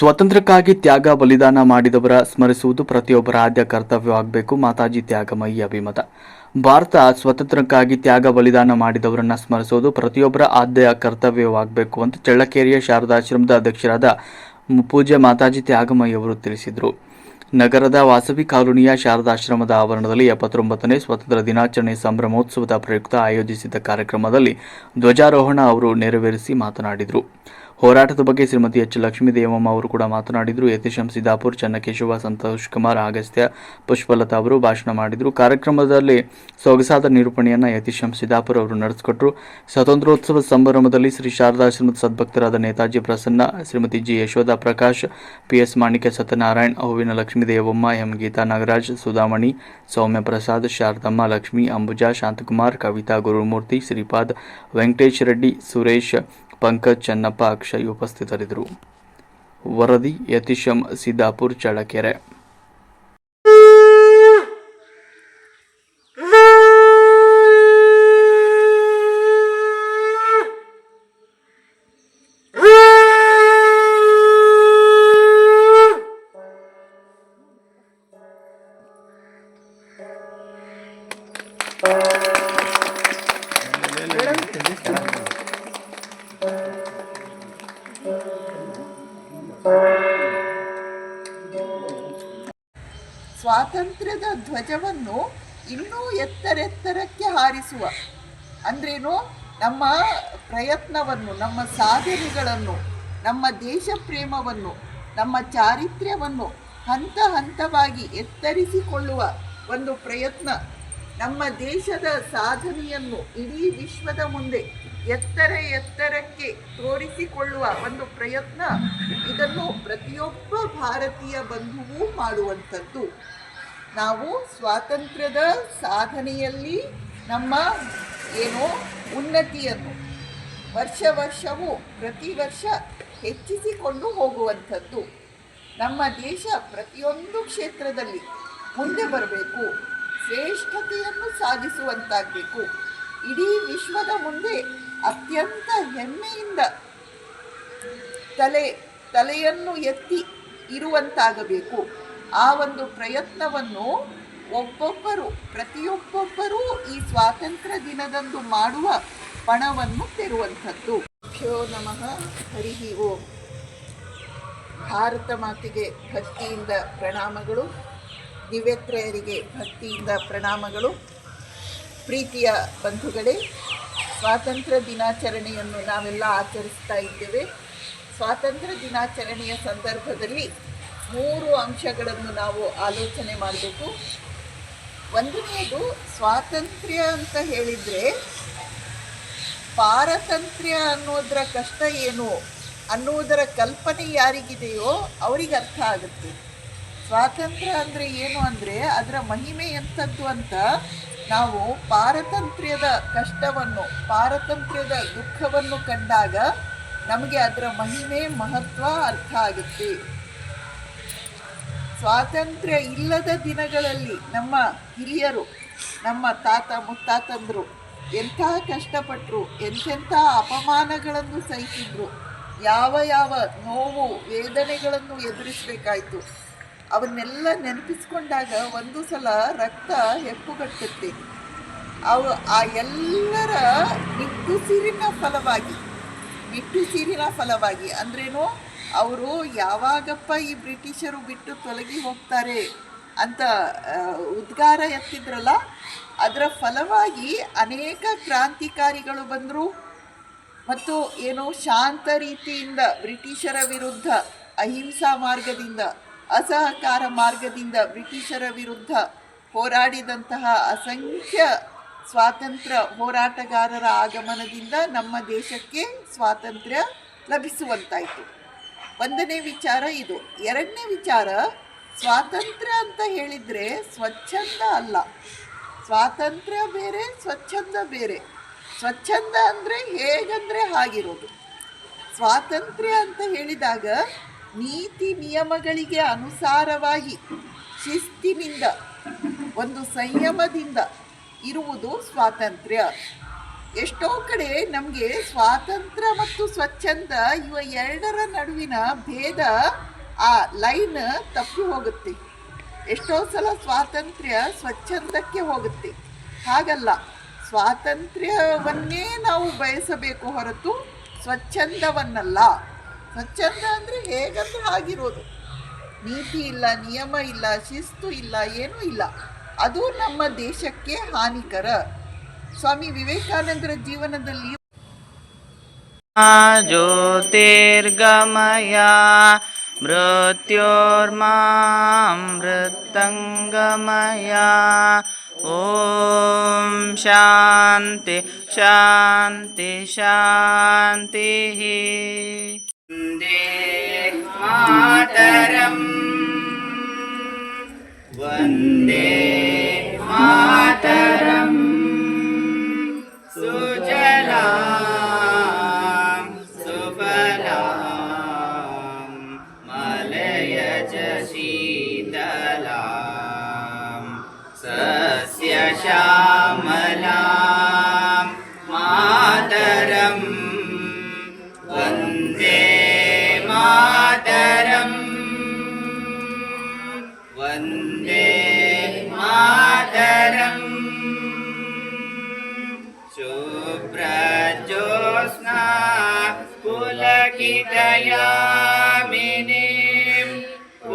ಸ್ವಾತಂತ್ರ್ಯಕ್ಕಾಗಿ ತ್ಯಾಗ, ಬಲಿದಾನ ಮಾಡಿದವರ ಸ್ಮರಿಸುವುದು ಪ್ರತಿಯೊಬ್ಬರ ಆದ್ಯ ಕರ್ತವ್ಯವಾಗಬೇಕು. ಮಾತಾಜಿ ತ್ಯಾಗಮಯಿ ಅಭಿಮತ. ಭಾರತ ಸ್ವಾತಂತ್ರ್ಯಕ್ಕಾಗಿ ತ್ಯಾಗ, ಬಲಿದಾನ ಮಾಡಿದವರನ್ನ ಸ್ಮರಿಸುವುದು ಪ್ರತಿಯೊಬ್ಬರ ಆದ್ಯ ಕರ್ತವ್ಯವಾಗಬೇಕು ಅಂತ ಚಳ್ಳಕೆರೆಯ ಶಾರದಾಶ್ರಮದ ಅಧ್ಯಕ್ಷರಾದ ಪೂಜ್ಯ ಮಾತಾಜಿ ತ್ಯಾಗಮಯಿ ಅವರು ತಿಳಿಸಿದರು. ನಗರದ ವಾಸವಿ ಕಾಲೋನಿಯ ಶಾರದಾಶ್ರಮದ ಆವರಣದಲ್ಲಿ ಎಪ್ಪತ್ತೊಂಬತ್ತನೇ ಸ್ವಾತಂತ್ರ್ಯ ದಿನಾಚರಣೆ ಸಂಭ್ರಮೋತ್ಸವದ ಪ್ರಯುಕ್ತ ಆಯೋಜಿಸಿದ್ದ ಕಾರ್ಯಕ್ರಮದಲ್ಲಿ ಧ್ವಜಾರೋಹಣ ಅವರು ನೆರವೇರಿಸಿ ಮಾತನಾಡಿದರು. ಹೋರಾಟದ ಬಗ್ಗೆ ಶ್ರೀಮತಿ ಎಚ್. ಲಕ್ಷ್ಮೀ ದೇವಮ್ಮ ಅವರು ಕೂಡ ಮಾತನಾಡಿದರು. ಯತೀಶಂ ಸಿದ್ದಾಪುರ್, ಚನ್ನಕೇಶವ, ಸಂತೋಷ್ ಕುಮಾರ್ ಅಗಸ್ತ್ಯ ಪುಷ್ಪಲತಾ ಅವರು ಭಾಷಣ ಮಾಡಿದರು. ಕಾರ್ಯಕ್ರಮದಲ್ಲಿ ಸೊಗಸಾದ ನಿರೂಪಣೆಯನ್ನು ಯತೀಶಂ ಸಿದ್ದಾಪುರ್ ಅವರು ನಡೆಸಿಕೊಟ್ರು. ಸ್ವಾತಂತ್ರ್ಯೋತ್ಸವ ಸಂಭ್ರಮದಲ್ಲಿ ಶ್ರೀ ಶಾರದಾಶ್ರಮದ ಸದ್ಭಕ್ತರಾದ Netaji Prasanna, Shrimati G. Yashoda Prakash, P. S. Manikya Satyanarayan ಹೂವಿನ ಲಕ್ಷ್ಮೀ ದೇವಮ್ಮ ಎಂ. ಗೀತಾ ನಾಗರಾಜ್, ಸುಧಾಮಣಿ, ಸೌಮ್ಯ ಪ್ರಸಾದ್, ಶಾರದಮ್ಮ ಲಕ್ಷ್ಮಿ, ಅಂಬುಜಾ, ಶಾಂತಕುಮಾರ್, ಕವಿತಾ ಗುರುಮೂರ್ತಿ, ಶ್ರೀಪಾದ್ ವೆಂಕಟೇಶ್ ರೆಡ್ಡಿ, ಸುರೇಶ್ ಪಂಕಜ್ ಚನ್ನಪ್ಪ ಅಕ್ಷಯ್ ಉಪಸ್ಥಿತರಿದ್ದರು. ವರದಿ ಯತೀಶಂ ಸಿದ್ದಾಪುರ್ ಚಳ್ಳಕೆರೆ. ಧ್ವಜವನ್ನು ಇನ್ನೂ ಎತ್ತರೆತ್ತರಕ್ಕೆ ಹಾರಿಸುವ. ಅಂದ್ರೇನು? ನಮ್ಮ ಪ್ರಯತ್ನವನ್ನು, ನಮ್ಮ ಸಾಧನೆಗಳನ್ನು, ನಮ್ಮ ದೇಶ ಪ್ರೇಮವನ್ನು ನಮ್ಮ ಚಾರಿತ್ರ್ಯವನ್ನು ಹಂತ ಹಂತವಾಗಿ ಎತ್ತರಿಸಿಕೊಳ್ಳುವ ಒಂದು ಪ್ರಯತ್ನ. ನಮ್ಮ ದೇಶದ ಸಾಧನೆಯನ್ನು ಇಡೀ ವಿಶ್ವದ ಮುಂದೆ ಎತ್ತರ ಎತ್ತರಕ್ಕೆ ತೋರಿಸಿಕೊಳ್ಳುವ ಒಂದು ಪ್ರಯತ್ನ ಇದನ್ನು ಪ್ರತಿಯೊಬ್ಬ ಭಾರತೀಯ ಬಂಧುವೂ ಮಾಡುವಂಥದ್ದು. ನಾವು ಸ್ವಾತಂತ್ರ್ಯದ ಸಾಧನೆಯಲ್ಲಿ ನಮ್ಮ ಏನು ಉನ್ನತಿಯನ್ನು ವರ್ಷ ವರ್ಷವೂ ಪ್ರತಿ ವರ್ಷ ಹೆಚ್ಚಿಸಿಕೊಂಡು ಹೋಗುವಂಥದ್ದು. ನಮ್ಮ ದೇಶ ಪ್ರತಿಯೊಂದು ಕ್ಷೇತ್ರದಲ್ಲಿ ಮುಂದೆ ಬರಬೇಕು, ಶ್ರೇಷ್ಠತೆಯನ್ನು ಸಾಧಿಸುವಂತಾಗಬೇಕು. ಇಡೀ ವಿಶ್ವದ ಮುಂದೆ ಅತ್ಯಂತ ಹೆಮ್ಮೆಯಿಂದ ತಲೆ, ತಲೆಯನ್ನು ಎತ್ತಿ ಇರುವಂತಾಗಬೇಕು. ಆ ಒಂದು ಪ್ರಯತ್ನವನ್ನು ಒಬ್ಬೊಬ್ಬರು, ಪ್ರತಿಯೊಬ್ಬೊಬ್ಬರೂ ಈ ಸ್ವಾತಂತ್ರ್ಯ ದಿನದಂದು ಮಾಡುವ ಪಣವನ್ನು ತೆರುವಂಥದ್ದು. ಭ್ಯೋ ನಮಃ, ಹರಿ ಓ. ಭಾರತ ಮಾತಿಗೆ ಭಕ್ತಿಯಿಂದ ಪ್ರಣಾಮಗಳು. ದಿವ್ಯತ್ರಯರಿಗೆ ಭಕ್ತಿಯಿಂದ ಪ್ರಣಾಮಗಳು. ಪ್ರೀತಿಯ ಬಂಧುಗಳೇ, ಸ್ವಾತಂತ್ರ್ಯ ದಿನಾಚರಣೆಯನ್ನು ನಾವೆಲ್ಲ ಆಚರಿಸ್ತಾ ಇದ್ದೇವೆ. ಸ್ವಾತಂತ್ರ್ಯ ದಿನಾಚರಣೆಯ ಸಂದರ್ಭದಲ್ಲಿ ಮೂರು ಅಂಶಗಳನ್ನು ನಾವು ಆಲೋಚನೆ ಮಾಡಬೇಕು. ಒಂದನೆಯದು ಸ್ವಾತಂತ್ರ್ಯ ಅಂತ ಹೇಳಿದರೆ ಪಾರತಂತ್ರ್ಯ ಅನ್ನೋದರ ಕಷ್ಟ ಏನು ಅನ್ನುವುದರ ಕಲ್ಪನೆ ಯಾರಿಗಿದೆಯೋ ಅವರಿಗೆ ಅರ್ಥ ಆಗುತ್ತೆ. ಸ್ವಾತಂತ್ರ್ಯ ಅಂದರೆ ಏನು ಅಂದರೆ ಅದರ ಮಹಿಮೆ ಎಂಥದ್ದು ಅಂತ ನಾವು ಪಾರತಂತ್ರ್ಯದ ಕಷ್ಟವನ್ನು, ಪಾರತಂತ್ರ್ಯದ ದುಃಖವನ್ನು ಕಂಡಾಗ ನಮಗೆ ಅದರ ಮಹಿಮೆ, ಮಹತ್ವ ಅರ್ಥ ಆಗುತ್ತೆ. ಸ್ವಾತಂತ್ರ್ಯ ಇಲ್ಲದ ದಿನಗಳಲ್ಲಿ ನಮ್ಮ ಹಿರಿಯರು, ನಮ್ಮ ತಾತ ಮುತ್ತಾತಂದರು ಎಂಥ ಕಷ್ಟಪಟ್ಟರು ಎಂತೆಂಥ ಅಪಮಾನಗಳನ್ನು ಸಹಿಸಿದ್ರು, ಯಾವ ಯಾವ ನೋವು, ವೇದನೆಗಳನ್ನು ಎದುರಿಸಬೇಕಾಯಿತು, ಅವನ್ನೆಲ್ಲ ನೆನಪಿಸ್ಕೊಂಡಾಗ ಒಂದು ಸಲ ರಕ್ತ ಹೆಪ್ಪುಗಟ್ಟುತ್ತೆ. ಅವು ಆ ಎಲ್ಲರ ನಿಟ್ಟುಸಿರಿನ ಫಲವಾಗಿ ನಿಟ್ಟುಸಿರಿನ ಫಲವಾಗಿ ಅಂದ್ರೇನು? ಅವರು ಯಾವಾಗಪ್ಪ ಈ ಬ್ರಿಟಿಷರು ಬಿಟ್ಟು ತೊಲಗಿ ಹೋಗ್ತಾರೆ ಅಂತ ಉದ್ಗಾರ ಎತ್ತಿದ್ರಲ್ಲ, ಅದರ ಫಲವಾಗಿ ಅನೇಕ ಕ್ರಾಂತಿಕಾರಿಗಳು ಬಂದರು. ಮತ್ತು ಏನು ಶಾಂತ ರೀತಿಯಿಂದ ಬ್ರಿಟಿಷರ ವಿರುದ್ಧ, ಅಹಿಂಸಾ ಮಾರ್ಗದಿಂದ, ಅಸಹಕಾರ ಮಾರ್ಗದಿಂದ ಬ್ರಿಟಿಷರ ವಿರುದ್ಧ ಹೋರಾಡಿದಂತಹ ಅಸಂಖ್ಯ ಸ್ವಾತಂತ್ರ್ಯ ಹೋರಾಟಗಾರರ ಆಗಮನದಿಂದ ನಮ್ಮ ದೇಶಕ್ಕೆ ಸ್ವಾತಂತ್ರ್ಯ ಲಭಿಸುವಂತಾಯಿತು. ಒಂದನೇ ವಿಚಾರ ಇದು. ಎರಡನೇ ವಿಚಾರ, ಸ್ವಾತಂತ್ರ್ಯ ಅಂತ ಹೇಳಿದರೆ ಸ್ವಚ್ಛಂದ ಅಲ್ಲ. ಸ್ವಾತಂತ್ರ್ಯ ಬೇರೆ, ಸ್ವಚ್ಛಂದ ಬೇರೆ. ಸ್ವಚ್ಛಂದ ಅಂದರೆ ಹೇಗಂದರೆ ಹಾಗಿರೋದು. ಸ್ವಾತಂತ್ರ್ಯ ಅಂತ ಹೇಳಿದಾಗ ನೀತಿ ನಿಯಮಗಳಿಗೆ ಅನುಸಾರವಾಗಿ, ಶಿಸ್ತಿನಿಂದ, ಒಂದು ಸಂಯಮದಿಂದ ಇರುವುದು ಸ್ವಾತಂತ್ರ್ಯ. ಎಷ್ಟೋ ಕಡೆ ನಮಗೆ ಸ್ವಾತಂತ್ರ್ಯ ಮತ್ತು ಸ್ವಚ್ಛಂದ ಇವ ಎರಡರ ನಡುವಿನ ಭೇದ ಆ ಲೈನ್ ತಪ್ಪಿ ಹೋಗುತ್ತೆ. ಎಷ್ಟೋ ಸಲ ಸ್ವಾತಂತ್ರ್ಯ ಸ್ವಚ್ಛಂದಕ್ಕೆ ಹೋಗುತ್ತೆ. ಹಾಗಲ್ಲ, ಸ್ವಾತಂತ್ರ್ಯವನ್ನೇ ನಾವು ಬಯಸಬೇಕು ಹೊರತು ಸ್ವಚ್ಛಂದವನ್ನಲ್ಲ. ಸ್ವಚ್ಛಂದ ಅಂದರೆ ಹೇಗಂದ್ರೆ ಆಗಿರೋದು. ನೀತಿ ಇಲ್ಲ, ನಿಯಮ ಇಲ್ಲ, ಶಿಸ್ತು ಇಲ್ಲ, ಏನೂ ಇಲ್ಲ. ಅದು ನಮ್ಮ ದೇಶಕ್ಕೆ ಹಾನಿಕರ. ಸ್ವಾಮಿ ವಿವೇಕಾನಂದರ ಜೀವನದಲ್ಲಿ ज्योतिर्गमया मृत्योर्मामृतङ्गमया ॐ शान्ति शान्ति शान्तिः वन्दे मातरम् वन्दे मातरम् सुजलां ीतयामिनी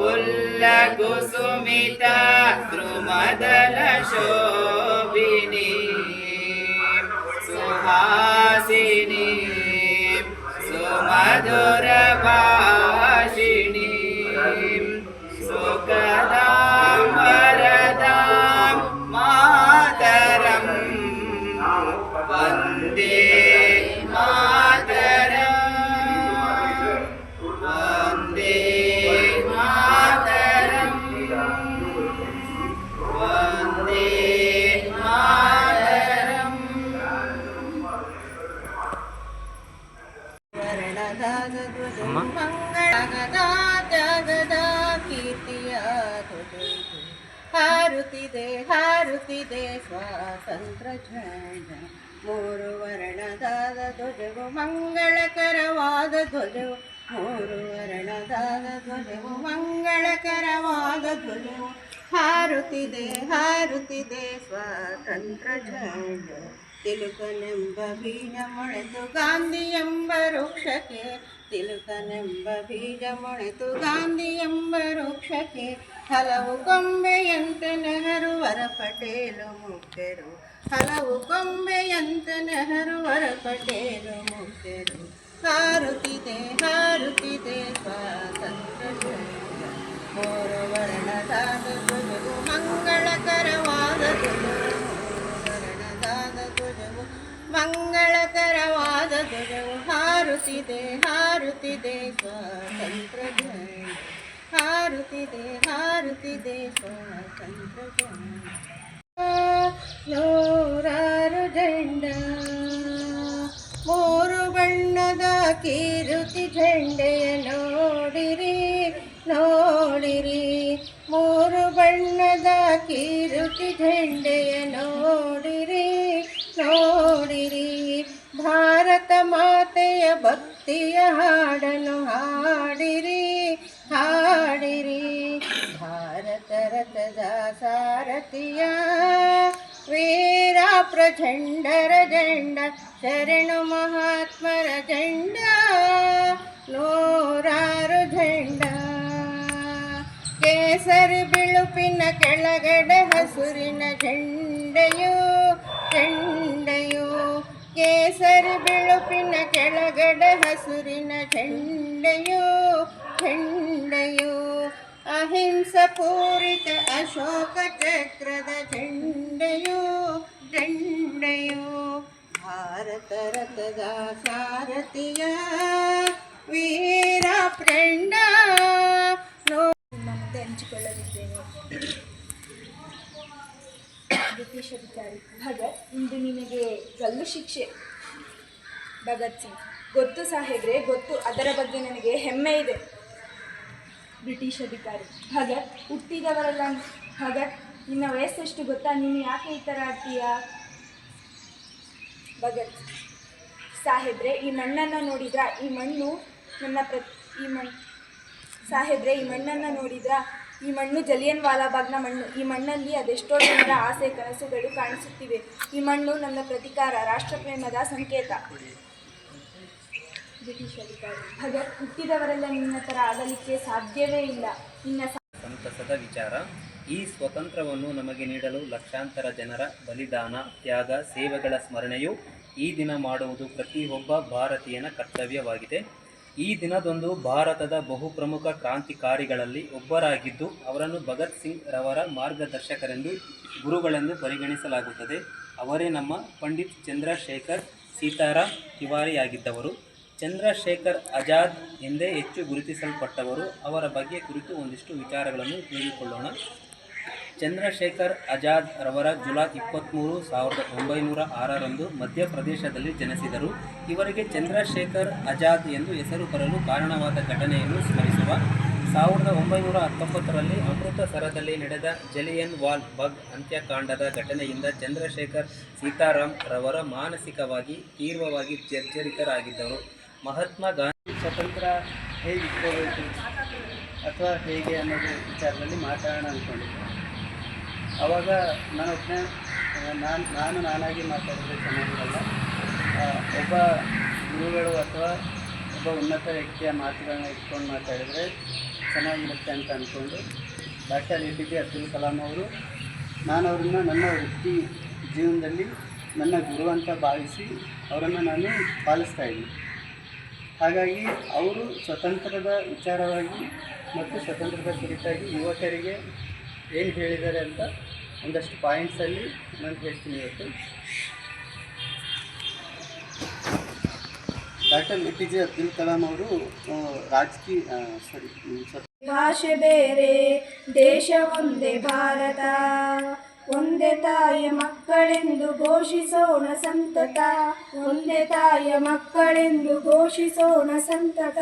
उल्लघुसुमिता द्रुमदलशोभि सुहासिनी सुमधुरभा ಹಾರುತ್ತಿದೆ ಸ್ವಾತಂತ್ರ್ಯ ಧ್ವಜ ಮೂರು ವರ್ಣದಾದ ಧ್ವಜವು ಮಂಗಳಕರವಾದ ಧ್ವಜವು. ಮೂರು ವರ್ಣದಾದ ಧ್ವಜವು ಮಂಗಳಕರವಾದ ಧ್ವಜವು. ಹಾರುತ್ತಿದೆ ಹಾರುತ್ತಿದೆ ಸ್ವಾತಂತ್ರ್ಯ ಧ್ವಜ ತಿಲುಕನೆಂಬ ಬೀಜ ಮೊಳೆತು ಗಾಂಧಿ ಎಂಬ ವೃಕ್ಷಕ್ಕೆ. ತಿಲುಕನೆಂಬ ಬೀಜ ಮೊಳೆತು ಗಾಂಧಿ ಎಂಬ ವೃಕ್ಷಕ್ಕೆ. ಹಲವು ಕೊಂಬೆಯಂತೆ ನೆಹರುವರ ಪಟೇಲು ಮುಖ್ಯರು ಹಲವು ಕೊಂಬೆಯಂತೆ ನೆಹರುವರ ಪಟೇಲು ಮುಖ್ಯರು ಹಾರುತ್ತಿದೆ ಹಾರುತ್ತಿದೆ ಸ್ವಾತಂತ್ರ್ಯ. ಮೂರು ವರ್ಣದಾದ ಮಂಗಳಕರವಾದ ಧ್ವಜವು ವರ್ಣದಾದ ಧ್ವಜವು ಮಂಗಳಕರವಾದ ಧ್ವಜವು ಹಾರುತ್ತಿದೆ ಹಾರುತ್ತಿದೆ ಸ್ವಾತಂತ್ರ್ಯ ಹಾರುತ್ತಿದೆ ಹಾರುತ್ತಿದೆ ನೂರಾರು ಜೆಂಡ ಮೂರು ಬಣ್ಣದ ಕೀರುತಿ ಜಂಡೆಯ ನೋಡಿರಿ ನೋಡಿರಿ. ಮೂರು ಬಣ್ಣದ ಕೀರುತಿ ಜಂಡೆಯ ನೋಡಿರಿ ನೋಡಿರಿ. ಭಾರತ ಮಾತೆಯ ಭಕ್ತಿಯ ಹಾಡನು ಹಾಡಿರಿ. ಹಾಡಿರಿ. ಭಾರತ ರಥದ ಸಾರಥಿಯ ವೀರ ಪ್ರಚಂಡರ ಜಂಡ, ಶರಣು ಮಹಾತ್ಮರ ಜಂಡ, ನೂರಾರು ಜಂಡ. ಕೇಸರಿ ಬಿಳುಪಿನ ಕೆಳಗಡೆ ಹಸುರಿನ ಜಂಡೆಯು ಜಂಡೆಯು. ಕೇಸರಿ ಬಿಳುಪಿನ ಕೆಳಗಡೆ ಹಸುರಿನ ಜಂಡೆಯು ಝಂಡೆಯೋ ಅಹಿಂಸ ಪೂರಿತ ಅಶೋಕ ಚಕ್ರದ अशोकचक्रद झण्डयो ಭಾರತ भारतरतदा सारथिया ವೀರ ಫ್ರೆಂಡ ಮತ್ತೆ ಹಂಚಿಕೊಳ್ಳಲಿದ್ದೇನೆ. ಬ್ರಿಟಿಷ್ ಅಧಿಕಾರಿ. ಭಗತ್ ಇಂದು ನಿಮಗೆ ಗಲ್ಲು ಶಿಕ್ಷೆ. ಭಗತ್ ಸಿಂಗ್. ಗೊತ್ತು ಸಾಹೇಬ್ರೆ ಗೊತ್ತು ಅದರ ಬಗ್ಗೆ ನನಗೆ ಹೆಮ್ಮೆ ಇದೆ. ಬ್ರಿಟಿಷ್ ಅಧಿಕಾರಿ. ಭಗತ್ ಹುಟ್ಟಿದವರೆಲ್ಲ ಭಗತ್ ನಿನ್ನ ವಯಸ್ಸೆಷ್ಟು ಗೊತ್ತಾ? ನೀನು ಯಾಕೆ ಈ ಥರ ಆಗ್ತೀಯಾ? ಭಗತ್ ಸಾಹೇಬ್ರೆ, ಈ ಮಣ್ಣನ್ನು ನೋಡಿದ್ರ? ಈ ಮಣ್ಣು ನನ್ನ ಪ್ರ, ಈ ಮಣ್ಣು ಸಾಹೇಬ್ರೆ, ಈ ಮಣ್ಣನ್ನು ನೋಡಿದ್ರಾ? ಈ ಮಣ್ಣು ಜಲಿಯನ್ ವಾಲಾಬಾಗ್ನ ಮಣ್ಣು. ಈ ಮಣ್ಣಲ್ಲಿ ಅದೆಷ್ಟೋ ಜನರ ಆಸೆ, ಕನಸುಗಳು ಕಾಣಿಸುತ್ತಿವೆ. ಈ ಮಣ್ಣು ನನ್ನ ಪ್ರತಿಕಾರ, ರಾಷ್ಟ್ರಪ್ರೇಮದ ಸಂಕೇತ. ಭಗತ್ ಹುಟ್ಟಿದವರೆಲ್ಲ ನಿನ್ನ ಸಾಧ್ಯವೇ ಇಲ್ಲ. ನಿನ್ನ ಸಂತಸದ ವಿಚಾರ. ಈ ಸ್ವತಂತ್ರವನ್ನು ನಮಗೆ ನೀಡಲು ಲಕ್ಷಾಂತರ ಜನರ ಬಲಿದಾನ, ತ್ಯಾಗ, ಸೇವೆಗಳ ಸ್ಮರಣೆಯು ಈ ದಿನ ಮಾಡುವುದು ಪ್ರತಿಯೊಬ್ಬ ಭಾರತೀಯನ ಕರ್ತವ್ಯವಾಗಿದೆ. ಈ ದಿನದೊಂದು ಭಾರತದ ಬಹುಪ್ರಮುಖ ಕ್ರಾಂತಿಕಾರಿಗಳಲ್ಲಿ ಒಬ್ಬರಾಗಿದ್ದು ಅವರನ್ನು ಭಗತ್ ಸಿಂಗ್ ರವರ ಮಾರ್ಗದರ್ಶಕರೆಂದು ಗುರುಗಳೆಂದು ಪರಿಗಣಿಸಲಾಗುತ್ತದೆ. ಅವರೇ ನಮ್ಮ ಪಂಡಿತ್ ಚಂದ್ರಶೇಖರ್ ಸೀತಾರಾಮ್ ತಿವಾರಿಯಾಗಿದ್ದವರು. ಚಂದ್ರಶೇಖರ್ ಆಜಾದ್ ಎಂದೇ ಹೆಚ್ಚು ಗುರುತಿಸಲ್ಪಟ್ಟವರು, ಅವರ ಬಗ್ಗೆ ಕುರಿತು ಒಂದಿಷ್ಟು ವಿಚಾರಗಳನ್ನು ತಿಳಿದುಕೊಳ್ಳೋಣ. ಚಂದ್ರಶೇಖರ್ ಆಜಾದ್ ರವರ ಜುಲೈ ಇಪ್ಪತ್ತ್ಮೂರು ಸಾವಿರದ ಒಂಬೈನೂರ ಆರರಂದು ಮಧ್ಯಪ್ರದೇಶದಲ್ಲಿ ಜನಿಸಿದರು. ಇವರಿಗೆ ಚಂದ್ರಶೇಖರ್ ಆಜಾದ್ ಎಂದು ಹೆಸರು ಬರಲು ಕಾರಣವಾದ ಘಟನೆಯನ್ನು ಸ್ಮರಿಸುವ. ಸಾವಿರದ ಒಂಬೈನೂರ ಹತ್ತೊಂಬತ್ತರಲ್ಲಿ ಅಮೃತಸರದಲ್ಲಿ ನಡೆದ ಜಲಿಯನ್ ವಾಲ್ ಬಗ್ ಅಂತ್ಯಕಾಂಡದ ಘಟನೆಯಿಂದ ಚಂದ್ರಶೇಖರ್ ಸೀತಾರಾಮ್ ರವರ ಮಾನಸಿಕವಾಗಿ ತೀವ್ರವಾಗಿ ಜರ್ಜರಿತರಾಗಿದ್ದರು. ಮಹಾತ್ಮ ಗಾಂಧಿ ಸ್ವತಂತ್ರ ಹೇಗೆ ಇಟ್ಕೋಬೇಕು? ಅಥವಾ ಹೇಗೆ ಅನ್ನೋದು ವಿಚಾರದಲ್ಲಿ ಮಾತಾಡೋಣ ಅಂದ್ಕೊಂಡಿದ್ದೆ. ಆವಾಗ ನಾನು ನಾನು ನಾನು ನಾನಾಗಿ ಮಾತಾಡಿದ್ರೆ ಚೆನ್ನಾಗಿರಲ್ಲ. ಒಬ್ಬ ಗುರುಗಳು ಅಥವಾ ಒಬ್ಬ ಉನ್ನತ ವ್ಯಕ್ತಿಯ ಮಾತುಗಳನ್ನ ಇಟ್ಕೊಂಡು ಮಾತಾಡಿದರೆ ಚೆನ್ನಾಗಿರುತ್ತೆ ಅಂತ ಅಂದ್ಕೊಂಡು doctor A P J Abdul Kalam ಅವರು, ನಾನು ಅವರನ್ನು ನನ್ನ ವೃತ್ತಿ ಜೀವನದಲ್ಲಿ ನನ್ನ ಗುರು ಅಂತ ಭಾವಿಸಿ ಅವರನ್ನು ನಾನು ಪಾಲಿಸ್ತಾ ಇದ್ದೀನಿ. ಹಾಗಾಗಿ ಅವರು ಸ್ವತಂತ್ರದ ವಿಚಾರವಾಗಿ ಮತ್ತು ಸ್ವತಂತ್ರದ ಕುರಿತಾಗಿ ಯುವಕರಿಗೆ ಏನು ಹೇಳಿದ್ದಾರೆ ಅಂತ ಒಂದಷ್ಟು ಪಾಯಿಂಟ್ಸಲ್ಲಿ ನಾನು ಹೇಳ್ತೀನಿ ಇವತ್ತು. Doctor A P J Abdul Kalam ಅವರು ರಾಜಕೀಯ ಸಾರಿ ಭಾಷೆ ಬೇರೆ, ದೇಶ ಒಂದೇ ಭಾರತ. ಒಂದೇ ತಾಯಿಯ ಮಕ್ಕಳೆಂದು ಘೋಷಿಸೋಣ ಸಂತತ. ಒಂದೇ ತಾಯಿಯ ಮಕ್ಕಳೆಂದು ಘೋಷಿಸೋಣ ಸಂತತ.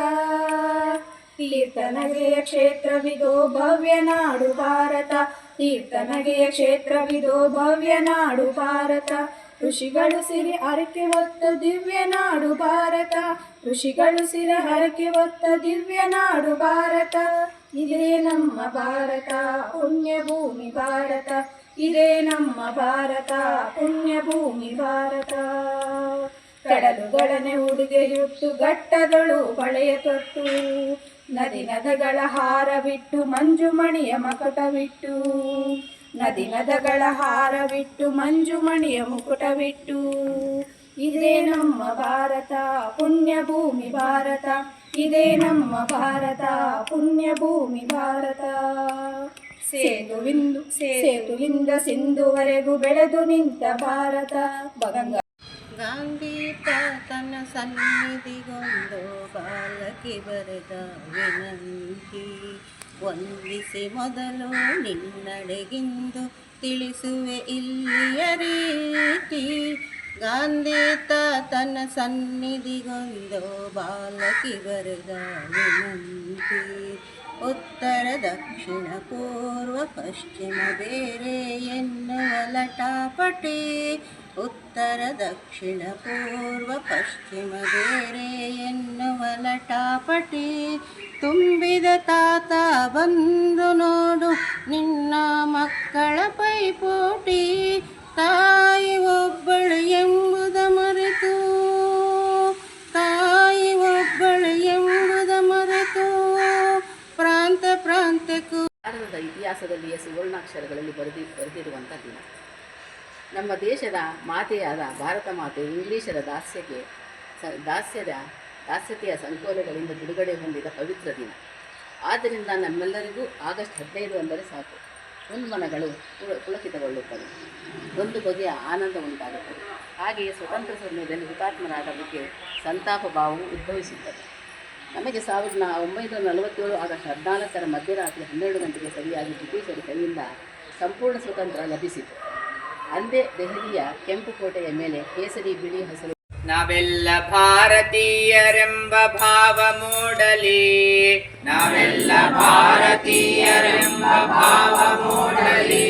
ಕೀರ್ತನಗೆಯ ಕ್ಷೇತ್ರವಿದೋ ಭವ್ಯ ನಾಡು ಭಾರತ. ಕೀರ್ತನಗೆಯ ಕ್ಷೇತ್ರವಿದೋ ಭವ್ಯ ನಾಡು ಭಾರತ. ಋಷಿಗಳು ಸಿರಿ ಹರಕೆ ಹೊತ್ತ ದಿವ್ಯ ನಾಡು ಭಾರತ. ಋಷಿಗಳು ಸಿರಿ ಹರಕೆ ಹೊತ್ತ ದಿವ್ಯ ನಾಡು ಭಾರತ. ಇದೇ ನಮ್ಮ ಭಾರತ ಪುಣ್ಯ ಭೂಮಿ ಭಾರತ. ಇದೇ ನಮ್ಮ ಭಾರತ ಪುಣ್ಯ ಭೂಮಿ ಭಾರತ. ಕಡಲುಗಳನೆ ಉಡುಗೆಯುಟ್ಟು ಘಟ್ಟಗಳು ಬಳೆಯ ತೊಟ್ಟು. ನದಿ ನದಗಳ ಹಾರವಿಟ್ಟು ಮಂಜುಮಣಿಯ ಮಕುಟವಿಟ್ಟು ನದಿ ನದಗಳ ಹಾರವಿಟ್ಟು ಮಂಜುಮಣಿಯ ಮುಕುಟವಿಟ್ಟು ಇದೇ ನಮ್ಮ ಭಾರತ ಪುಣ್ಯ ಭೂಮಿ ಭಾರತ. ಇದೇ ನಮ್ಮ ಭಾರತ ಪುಣ್ಯ ಭೂಮಿ ಭಾರತ. ಸೇತುವಿಂದು ಸೇತುವಿಂದ ಸಿಂಧುವರೆಗೂ ಬೆಳೆದು ನಿಂತ ಭಾರತ. ಭಗಂಗ ಗಾಂಧೀತ ತನ್ನ ಸನ್ನಿಧಿಗೊಂದು ಬಾಲಕಿ ಬರೆದ ವಿನಂತಿ ವಂದಿಸಿ ಮೊದಲು ನಿನ್ನಡೆಗಿಂದು ತಿಳಿಸುವೆ ಇಲ್ಲಿಯ ರೀತಿ. ಗಾಂಧಿ ತನ್ನ ಸನ್ನಿಧಿಗೊಂದು ಬಾಲಕಿ ಬರೆದ ವಿನಂತಿ ಉತ್ತರ, ದಕ್ಷಿಣ, ಪೂರ್ವ, ಪಶ್ಚಿಮ, ಬೇರೆ ಎನ್ನುವ ಲಟಾಪಟಿ. ಉತ್ತರ, ದಕ್ಷಿಣ, ಪೂರ್ವ, ಪಶ್ಚಿಮ, ಬೇರೆ ಎನ್ನುವ ಲಟಾಪಟಿ. ತುಂಬಿದ ತಾತ, ಬಂದು ನೋಡು ನಿನ್ನ ಮಕ್ಕಳ ಪೈಪೋಟಿ. ತಾಯಿ ಒಬ್ಬಳು ಎಂಬುದ ಮರೆತು ಇತಿಹಾಸದಲ್ಲಿಯೇ ಸುವರ್ಣಾಕ್ಷರಗಳಲ್ಲಿ ಬರೆದಿ, ಬರೆದಿರುವಂಥ ದಿನ. ನಮ್ಮ ದೇಶದ ಮಾತೆಯಾದ ಭಾರತ ಮಾತೆ ಇಂಗ್ಲಿಷರ ದಾಸ್ಯಕ್ಕೆ ಸ, ದಾಸ್ಯದ, ದಾಸ್ಯತೆಯ ಸಂಕೋಲೆಗಳಿಂದ ಬಿಡುಗಡೆ ಹೊಂದಿದ ಪವಿತ್ರ ದಿನ. ಆದ್ದರಿಂದ ನಮ್ಮೆಲ್ಲರಿಗೂ ಆಗಸ್ಟ್ ಹದಿನೈದು ಅಂದರೆ ಸಾಕು. ಉನ್ಮನಗಳು ಪುಳ, ಪುಳಕಿತಗೊಳ್ಳುತ್ತವೆ. ಒಂದು ಬಗೆಯ ಆನಂದ ಉಂಟಾಗುತ್ತದೆ. ಹಾಗೆಯೇ ಸ್ವತಂತ್ರ ಸಮಯದಲ್ಲಿ ಹುತಾತ್ಮರಾದ ಬಗ್ಗೆ ಸಂತಾಪ ಭಾವವು ಉದ್ಭವಿಸುತ್ತದೆ. ನಮಗೆ ಸಾವಿರದ ಒಂಬೈನೂರ ನಲವತ್ತೇಳು ಆಗಸ್ಟ್ ಹದಿನಾಲ್ಕರ ಮಧ್ಯರಾತ್ರಿ ಹನ್ನೆರಡು ಗಂಟೆಗೆ ಸರಿಯಾಗಿ ಬ್ರಿಟಿಷರ ಕೈಯಿಂದ ಸಂಪೂರ್ಣ ಸ್ವತಂತ್ರ ಲಭಿಸಿತು. ಅಂದೇ ದೆಹಲಿಯ ಕೆಂಪು ಕೋಟೆಯ ಮೇಲೆ ಕೇಸರಿ ಬಿಳಿ ಹಸಿರು ನಾವೆಲ್ಲ ಭಾರತೀಯರೆಂಬ ಭಾವ ಮೂಡಲಿ. ನಾವೆಲ್ಲ ಭಾರತೀಯರೆಂಬ ಭಾವ ಮೂಡಲಿ.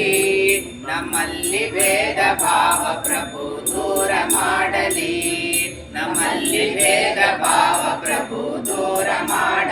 ನಮ್ಮಲ್ಲಿ ಭೇದ ಭಾವ ಪ್ರಭು ದೂರ ಮಾಡಲಿ. my